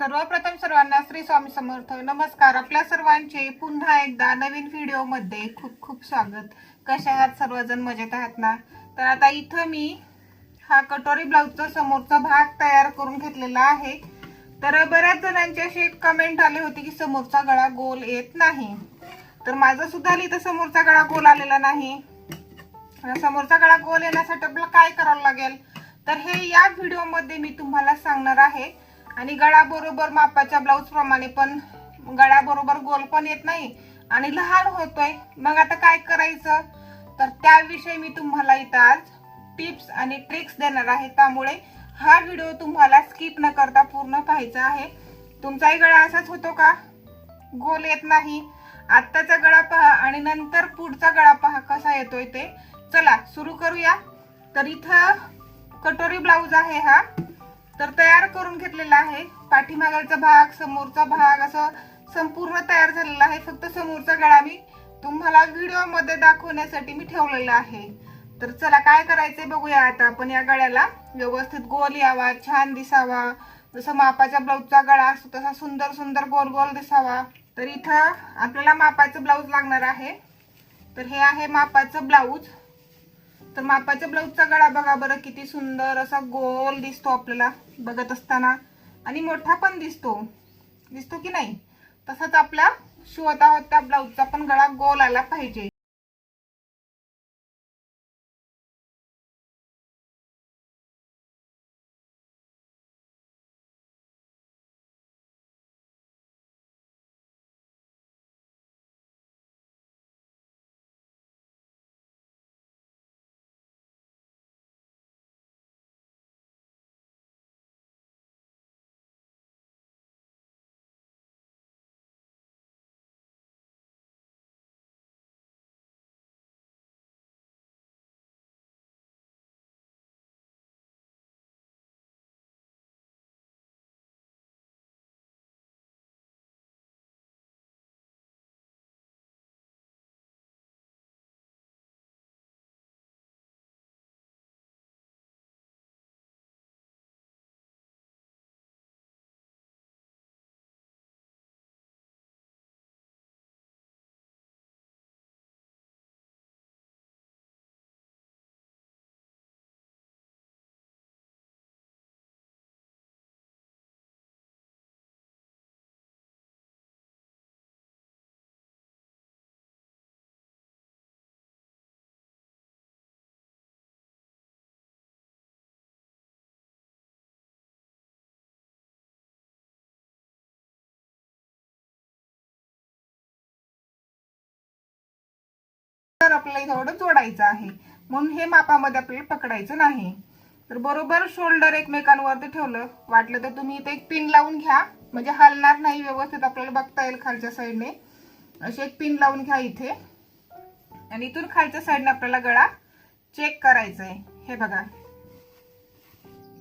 सर्वप्रथम सर्वांना श्री स्वामी समर्थ. नमस्कार. आपल्या सर्वांचे पुन्हा एकदा नवीन व्हिडिओमध्ये खूप खूप स्वागत. कशा आहात सर्वजण? मजेत आहात ना? तर आता इथं मी हा कटोरी ब्लाऊजचा समोरचा भाग तयार करून घेतलेला आहे. तर बऱ्याच जणांची अशी कमेंट आले होते की समोरचा गळा गोल येत नाही. तर माझा सुद्धा इथं समोरचा गळा गोल आलेला नाही. समोरचा गळा गोल येण्यासाठी आपल्याला काय करावं लागेल? तर हे या व्हिडिओमध्ये मी तुम्हाला सांगणार आहे. आणि गळा बरोबर मापाच्या ब्लाऊज प्रमाणे पण गळा बरोबर गोल पण येत नाही आणि लहान होतोय. मग आता काय करायचं? तर त्याविषयी मी तुम्हाला इथं आज टिप्स आणि ट्रिक्स देणार आहे. त्यामुळे हा व्हिडिओ तुम्हाला स्किप न करता पूर्ण पाहायचा आहे. तुमचाही गळा असाच होतो का? गोल येत नाही. आत्ताचा गळा पहा आणि नंतर पुढचा गळा पहा कसा येतोय ते. चला सुरू करूया. तर इथं कटोरी ब्लाऊज आहे हा. तर तयार करून घेतलेला आहे. पाठीमागाचा भाग समोरचा भाग असं संपूर्ण तयार झालेला आहे. फक्त समोरचा गळा मी तुम्हाला व्हिडिओमध्ये दाखवण्यासाठी मी ठेवलेला आहे. तर चला काय करायचंय बघूया आता. आपण या गळ्याला व्यवस्थित गोल यावा छान दिसावा. जसं मापाच्या ब्लाऊजचा गळा असतो तसा सुंदर सुंदर गोल गोल दिसावा. तर इथं आपल्याला मापाचं ब्लाऊज लागणार आहे. तर हे आहे मापाचं ब्लाऊज. तर मापाच्या ब्लाऊजचा गळा बघा बरं किती सुंदर असा गोल दिसतो आपल्याला बघत असताना. आणि मोठा पण दिसतो. दिसतो की नाही? तसाच आपला शिवत आहोत त्या ब्लाऊजचा पण गळा गोल आला पाहिजे. तर आपल्याला थोडं जोडायचं आहे. म्हणून हे मापामध्ये आपल्याला पकडायचं नाही. तर बरोबर शोल्डर एकमेकांवरती ठेवलं. वाटलं तर तुम्ही इथे एक पिन लावून घ्या. म्हणजे हलणार नाही व्यवस्थित आपल्याला बघता येईल खालच्या साईडने अशी एक पिन लावून घ्या इथे. आणि इथून खालच्या साईडने आपल्याला गळा चेक करायचा आहे हे बघा.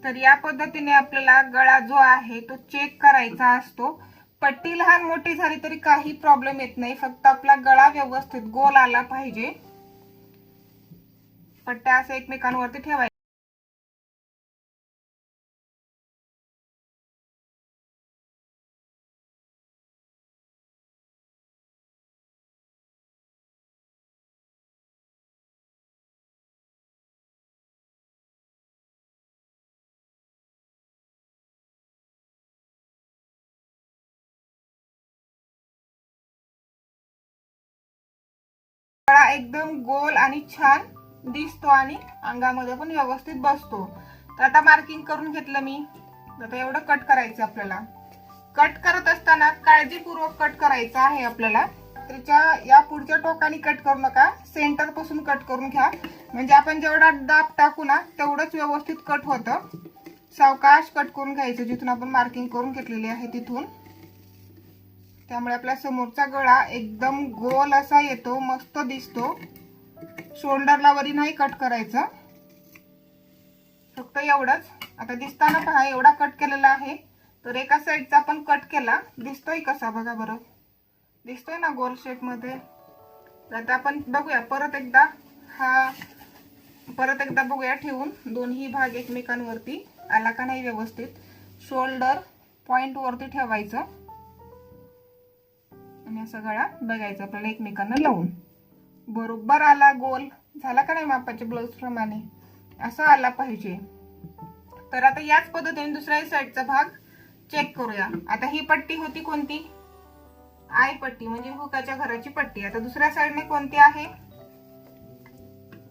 तर या पद्धतीने आपल्याला गळा जो आहे तो चेक करायचा असतो. पट्टी लहान मोठी झाली तरी काही प्रॉब्लेम येत नाही. फक्त आपला गळा व्यवस्थित गोल आला पाहिजे. पट्ट्या असं एकमेकांवरती ठेवायचं. एकदम गोल आणि छान दिसतो आणि अंगामध्ये पण व्यवस्थित बसतो. तर आता मार्किंग करून घेतलं मी. आता एवढं कट करायचं आपल्याला. कट करत असताना काळजीपूर्वक कट करायचं आहे आपल्याला. त्याच्या या पुढच्या टोकाने कट करू नका. सेंटरपासून कट करून घ्या. म्हणजे आपण जेवढा दाब टाकू ना तेवढंच व्यवस्थित कट होतं. सावकाश कट करून घ्यायचं. जिथून आपण मार्किंग करून घेतलेली आहे तिथून. त्यामुळे आपला समोरचा गळा एकदम गोल असा येतो मस्त दिसतो. शोल्डरला वरी नाही कट करायचं. फक्त एवढंच. आता दिसताना पहा एवढा कट केलेला आहे. तर एका साईडचा आपण कट केला. दिसतोय कसा? बघा बरं. दिसतोय ना गोल शेपमध्ये तर आता आपण बघूया. परत एकदा हा परत एकदा बघूया ठेवून. दोन्ही भाग एकमेकांवरती. आला का नाही व्यवस्थित? शोल्डर पॉईंटवरती ठेवायचं. आणि असा गळा बघायचा आपल्याला एकमेकांना लावून. बरोबर आला गोल. झाला का नाही मापाच्या ब्लाऊज प्रमाणे? असं आला पाहिजे. तर आता याच पद्धतीने दुसऱ्या साईडचा भाग चेक करूया. आता ही पट्टी होती कोणती? आय पट्टी म्हणजे हुकाच्या घराची पट्टी. आता दुसऱ्या साईडने कोणती आहे?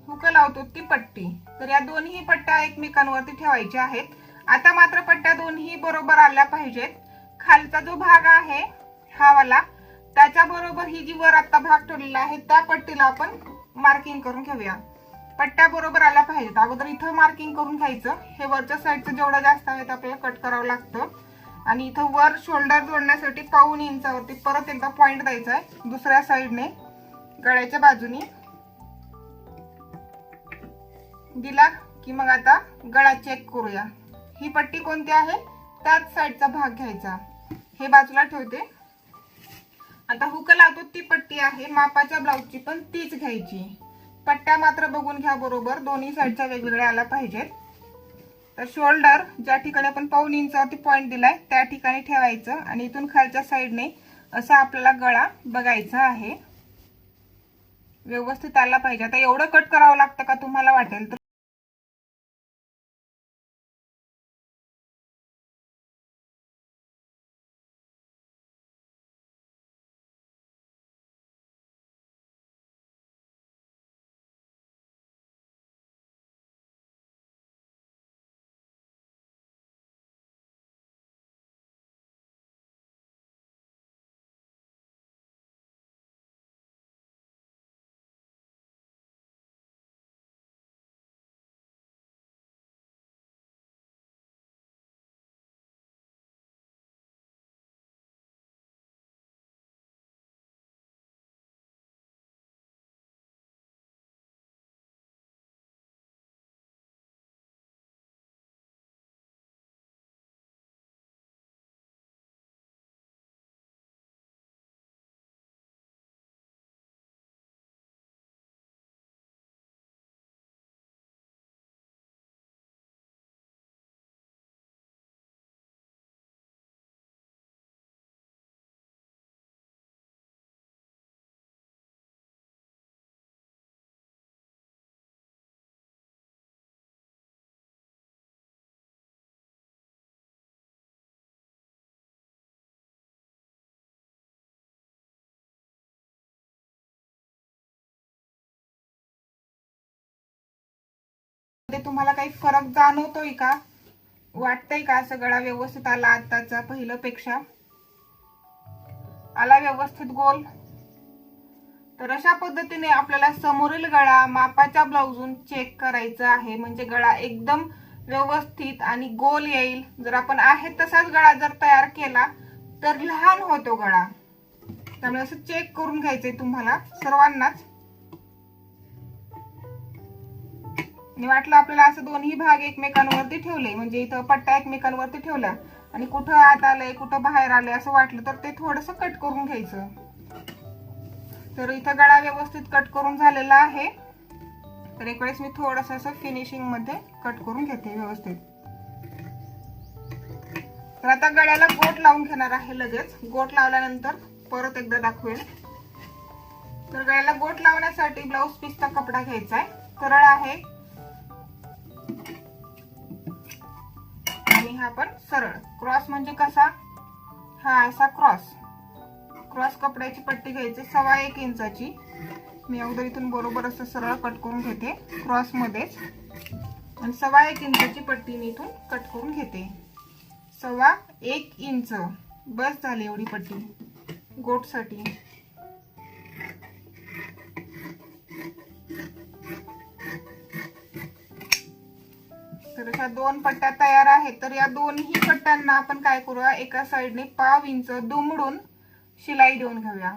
हुक लावतो ती पट्टी. तर या दोन्ही पट्ट्या एकमेकांवरती ठेवायच्या आहेत. आता मात्र पट्ट्या दोन्ही बरोबर आल्या पाहिजेत. खालचा जो भाग आहे हा वाला त्याच्याबरोबर ही जी वर आता भाग ठेवलेला आहे त्या पट्टीला आपण मार्किंग करून घेऊया. पट्ट्या बरोबर आला पाहिजेत. अगोदर इथं मार्किंग करून घ्यायचं. हे वरच्या साईडचं जेवढं जास्त आहे ते आपल्याला कट करावं लागतं. आणि इथं वर शोल्डर जोडण्यासाठी पाऊन इंचावरती परत एकदा पॉइंट द्यायचा आहे दुसऱ्या साईडने गळ्याच्या बाजूनी. दिला की मग आता गळा चेक करूया. ही पट्टी कोणती आहे? त्याच साईडचा भाग घ्यायचा. हे बाजूला ठेवते. आता हुक लावतो ती पट्टी आहे. मापाच्या ब्लाऊजची पण तीच घ्यायची. पट्ट्या मात्र बघून घ्या बरोबर. दोन्ही साईडच्या वेगवेगळ्या आल्या पाहिजेत. तर शोल्डर ज्या ठिकाणी आपण पाऊन इंचावरती पॉइंट दिलाय त्या ठिकाणी ठेवायचं. आणि इथून खालच्या साईडने असा आपल्याला गळा बघायचा आहे. व्यवस्थित आला पाहिजे. आता एवढं कट करावं लागतं का तुम्हाला वाटेल तर मध्ये तुम्हाला काही फरक जाणवतोय का? वाटतंय का असं गळा व्यवस्थित आला आताचा पहिलं पेक्षा आला व्यवस्थित गोल? तर अशा पद्धतीने आपल्याला समोरील गळा मापाच्या ब्लाउजून चेक करायचा आहे. म्हणजे गळा एकदम व्यवस्थित आणि गोल येईल. जर आपण आहे तसाच गळा जर तयार केला तर लहान होतो गळा. त्यामुळे असं चेक करून घ्यायचंय तुम्हाला सर्वांनाच. आणि वाटलं आपल्याला असं दोन्ही भाग एकमेकांवरती ठेवले म्हणजे इथं पट्ट्या एकमेकांवरती ठेवला आणि कुठं आत आलंय कुठं बाहेर आलंय असं वाटलं तर ते थोडस कट करून घ्यायचं. तर इथं गळा व्यवस्थित कट करून झालेला आहे. तर एक वेळेस मी थोडस असं फिनिशिंगमध्ये कट करून घेते व्यवस्थित. तर आता गळ्याला गोट लावून घेणार आहे लगेच. गोट लावल्यानंतर परत एकदा दाखवेल तर गळ्याला गोट लावण्यासाठी ब्लाऊज पीसचा कपडा घ्यायचा आहे सरळ आहे. हा पण सरळ. क्रॉस म्हणजे कसा? हा असा क्रॉस क्रॉस कपड्याची पट्टी घ्यायची सव्वा एक इंचाची. मी अगोदर इथून बरोबर असं सरळ कट करून घेते. क्रॉस मध्येच. आणि सव्वा एक इंचाची पट्टी मी इथून कट करून घेते. सव्वा एक इंच. बस झाली एवढी पट्टी. गोटसाठी तर अशा दोन पट्ट्या तयार आहेत. तर या दोन्ही पट्ट्यांना आपण काय करूया? एका साईडने पाव इंच दुमडून शिलाई देऊन घेऊया.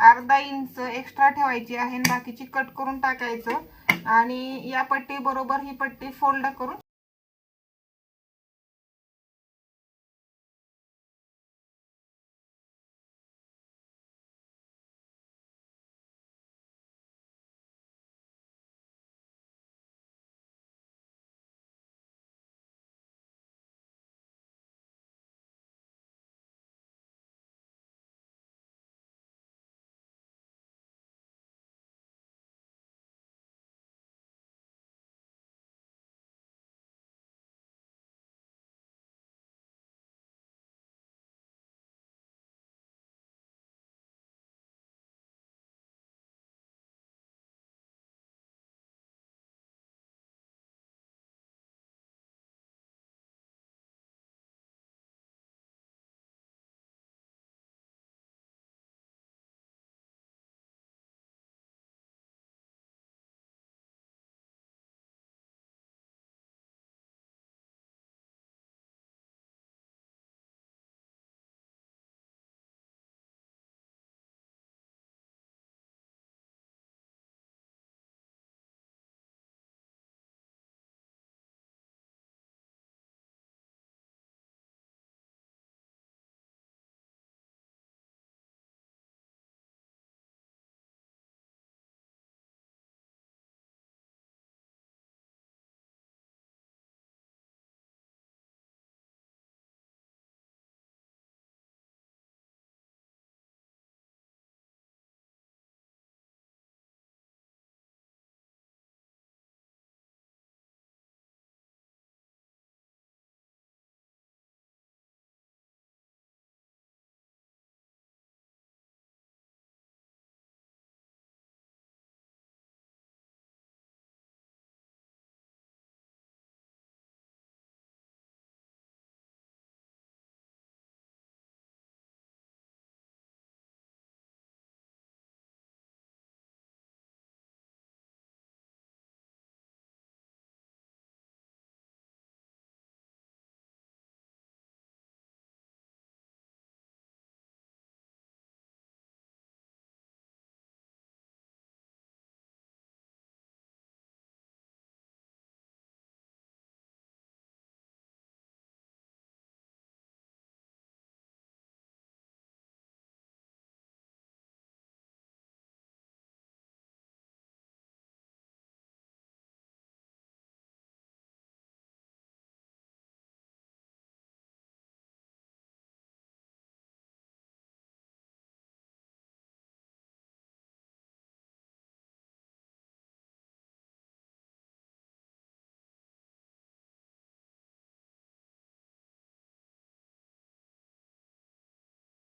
अर्धा इंच एक्स्ट्रा ठेवायची आहे बाकीची कट करून टाकायचं. आणि या पट्टी बरोबर ही पट्टी फोल्ड करून